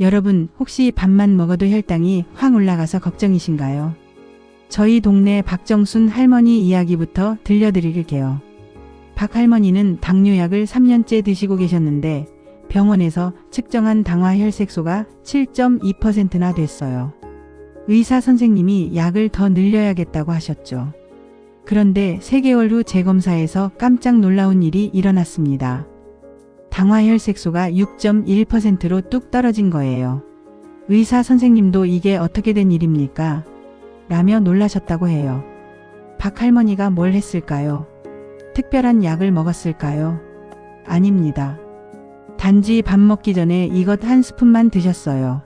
여러분, 혹시 밥만 먹어도 혈당이 확 올라가서 걱정이신가요? 저희 동네 박정순 할머니 이야기부터 들려드릴게요. 박 할머니는 당뇨약을 3년째 드시고 계셨는데 병원에서 측정한 당화 혈색소가 7.2%나 됐어요. 의사 선생님이 약을 더 늘려야겠다고 하셨죠. 그런데 3개월 후 재검사에서 깜짝 놀라운 일이 일어났습니다. 당화 혈색소가 6.1%로 뚝 떨어진 거예요. 의사 선생님도 이게 어떻게 된 일입니까? 라며 놀라셨다고 해요. 박 할머니가 뭘 했을까요? 특별한 약을 먹었을까요? 아닙니다. 단지 밥 먹기 전에 이것 한 스푼만 드셨어요.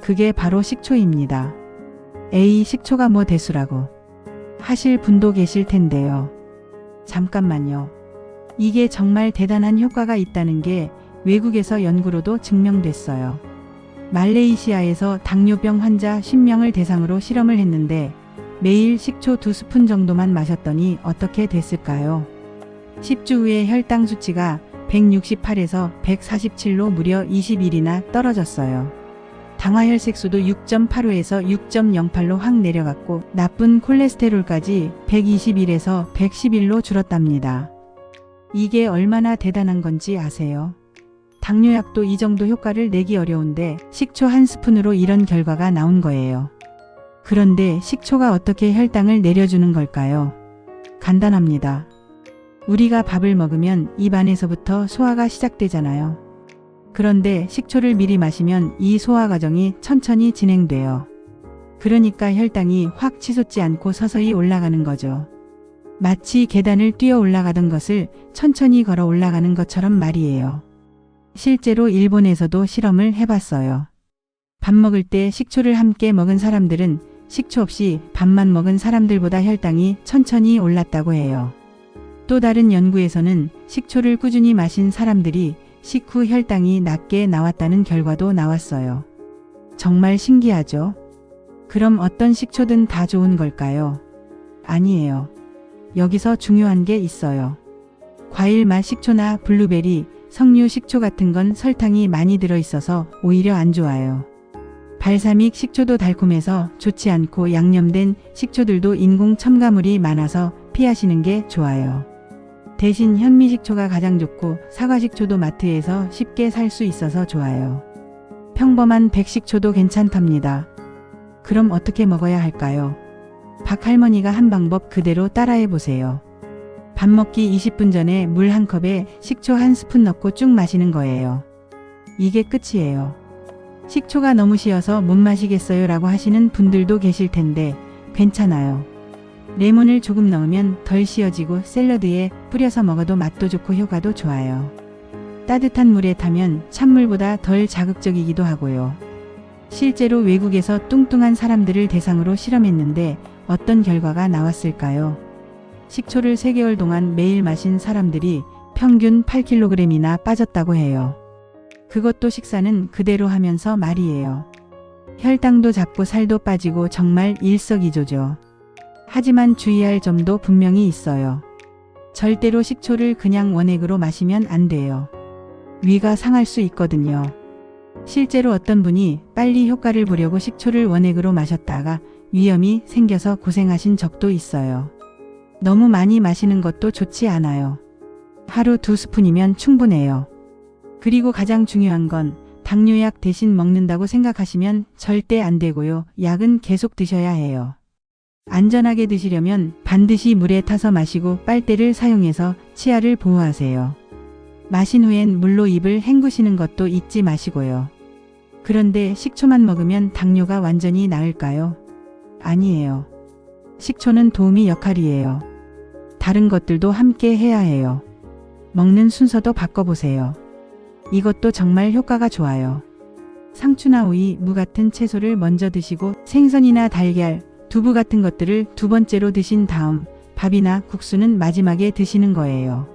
그게 바로 식초입니다. 에이, 식초가 뭐 대수라고. 하실 분도 계실 텐데요. 잠깐만요. 이게 정말 대단한 효과가 있다는 게 외국에서 연구로도 증명됐어요. 말레이시아에서 당뇨병 환자 10명을 대상으로 실험을 했는데 매일 식초 2스푼 정도만 마셨더니 어떻게 됐을까요? 10주 후에 혈당 수치가 168에서 147로 무려 21이나 떨어졌어요. 당화혈색소도 6.85에서 6.08로 확 내려갔고 나쁜 콜레스테롤까지 121에서 111로 줄었답니다. 이게 얼마나 대단한 건지 아세요? 당뇨약도 이 정도 효과를 내기 어려운데 식초 한 스푼으로 이런 결과가 나온 거예요. 그런데 식초가 어떻게 혈당을 내려주는 걸까요? 간단합니다. 우리가 밥을 먹으면 입 안에서부터 소화가 시작되잖아요. 그런데 식초를 미리 마시면 이 소화 과정이 천천히 진행돼요. 그러니까 혈당이 확 치솟지 않고 서서히 올라가는 거죠. 마치 계단을 뛰어 올라가던 것을 천천히 걸어 올라가는 것처럼 말이에요. 실제로 일본에서도 실험을 해봤어요. 밥 먹을 때 식초를 함께 먹은 사람들은 식초 없이 밥만 먹은 사람들보다 혈당이 천천히 올랐다고 해요. 또 다른 연구에서는 식초를 꾸준히 마신 사람들이 식후 혈당이 낮게 나왔다는 결과도 나왔어요. 정말 신기하죠? 그럼 어떤 식초든 다 좋은 걸까요? 아니에요. 여기서 중요한 게 있어요. 과일 맛 식초나 블루베리, 석류 식초 같은 건 설탕이 많이 들어있어서 오히려 안 좋아요. 발사믹 식초도 달콤해서 좋지 않고 양념된 식초들도 인공 첨가물이 많아서 피하시는 게 좋아요. 대신 현미식초가 가장 좋고 사과식초도 마트에서 쉽게 살 수 있어서 좋아요. 평범한 백식초도 괜찮답니다. 그럼 어떻게 먹어야 할까요? 박 할머니가 한 방법 그대로 따라해 보세요. 밥 먹기 20분 전에 물 한 컵에 식초 한 스푼 넣고 쭉 마시는 거예요. 이게 끝이에요. 식초가 너무 쉬어서 못 마시겠어요 라고 하시는 분들도 계실 텐데 괜찮아요. 레몬을 조금 넣으면 덜 씌어지고 샐러드에 뿌려서 먹어도 맛도 좋고 효과도 좋아요. 따뜻한 물에 타면 찬물보다 덜 자극적이기도 하고요. 실제로 외국에서 뚱뚱한 사람들을 대상으로 실험했는데 어떤 결과가 나왔을까요? 식초를 3개월 동안 매일 마신 사람들이 평균 8kg이나 빠졌다고 해요. 그것도 식사는 그대로 하면서 말이에요. 혈당도 잡고 살도 빠지고 정말 일석이조죠. 하지만 주의할 점도 분명히 있어요. 절대로 식초를 그냥 원액으로 마시면 안 돼요. 위가 상할 수 있거든요. 실제로 어떤 분이 빨리 효과를 보려고 식초를 원액으로 마셨다가 위험이 생겨서 고생하신 적도 있어요. 너무 많이 마시는 것도 좋지 않아요. 하루 두 스푼이면 충분해요. 그리고 가장 중요한 건 당뇨약 대신 먹는다고 생각하시면 절대 안 되고요. 약은 계속 드셔야 해요. 안전하게 드시려면 반드시 물에 타서 마시고 빨대를 사용해서 치아를 보호하세요. 마신 후엔 물로 입을 헹구시는 것도 잊지 마시고요. 그런데 식초만 먹으면 당뇨가 완전히 나을까요? 아니에요. 식초는 도우미 역할이에요. 다른 것들도 함께 해야 해요. 먹는 순서도 바꿔보세요. 이것도 정말 효과가 좋아요. 상추나 오이, 무 같은 채소를 먼저 드시고 생선이나 달걀, 두부 같은 것들을 두 번째로 드신 다음 밥이나 국수는 마지막에 드시는 거예요.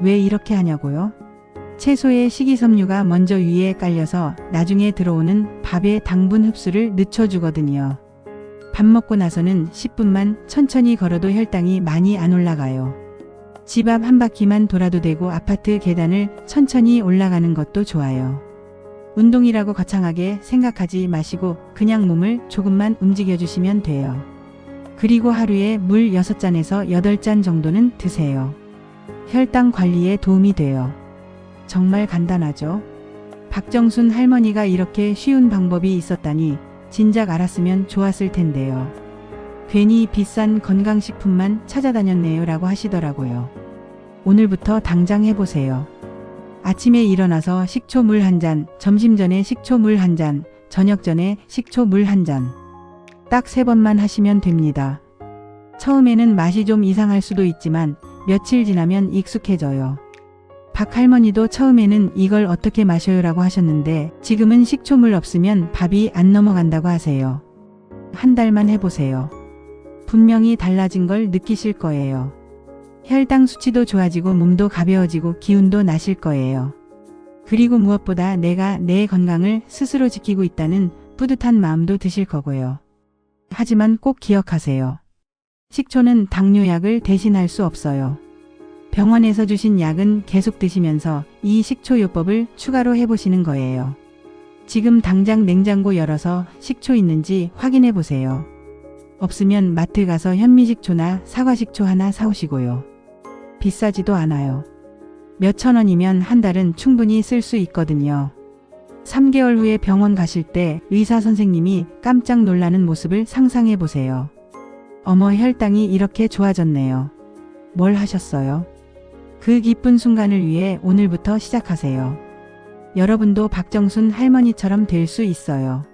왜 이렇게 하냐고요? 채소의 식이섬유가 먼저 위에 깔려서 나중에 들어오는 밥의 당분 흡수를 늦춰주거든요. 밥 먹고 나서는 10분만 천천히 걸어도 혈당이 많이 안 올라가요. 집 앞 한 바퀴만 돌아도 되고 아파트 계단을 천천히 올라가는 것도 좋아요. 운동이라고 거창하게 생각하지 마시고 그냥 몸을 조금만 움직여 주시면 돼요. 그리고 하루에 물 6잔에서 8잔 정도는 드세요. 혈당 관리에 도움이 돼요. 정말 간단하죠? 박정순 할머니가 이렇게 쉬운 방법이 있었다니 진작 알았으면 좋았을 텐데요. 괜히 비싼 건강식품만 찾아다녔네요 라고 하시더라고요. 오늘부터 당장 해보세요. 아침에 일어나서 식초 물 한 잔, 점심 전에 식초 물 한 잔, 저녁 전에 식초 물 한 잔. 딱 세 번만 하시면 됩니다. 처음에는 맛이 좀 이상할 수도 있지만 며칠 지나면 익숙해져요. 박 할머니도 처음에는 이걸 어떻게 마셔요라고 하셨는데 지금은 식초물 없으면 밥이 안 넘어간다고 하세요. 한 달만 해보세요. 분명히 달라진 걸 느끼실 거예요. 혈당 수치도 좋아지고 몸도 가벼워지고 기운도 나실 거예요. 그리고 무엇보다 내가 내 건강을 스스로 지키고 있다는 뿌듯한 마음도 드실 거고요. 하지만 꼭 기억하세요. 식초는 당뇨약을 대신할 수 없어요. 병원에서 주신 약은 계속 드시면서 이 식초요법을 추가로 해보시는 거예요. 지금 당장 냉장고 열어서 식초 있는지 확인해 보세요. 없으면 마트 가서 현미식초나 사과식초 하나 사오시고요. 비싸지도 않아요. 몇천 원이면 한 달은 충분히 쓸 수 있거든요. 3개월 후에 병원 가실 때 의사 선생님이 깜짝 놀라는 모습을 상상해 보세요. 어머, 혈당이 이렇게 좋아졌네요. 뭘 하셨어요? 그 기쁜 순간을 위해 오늘부터 시작하세요. 여러분도 박정순 할머니처럼 될 수 있어요.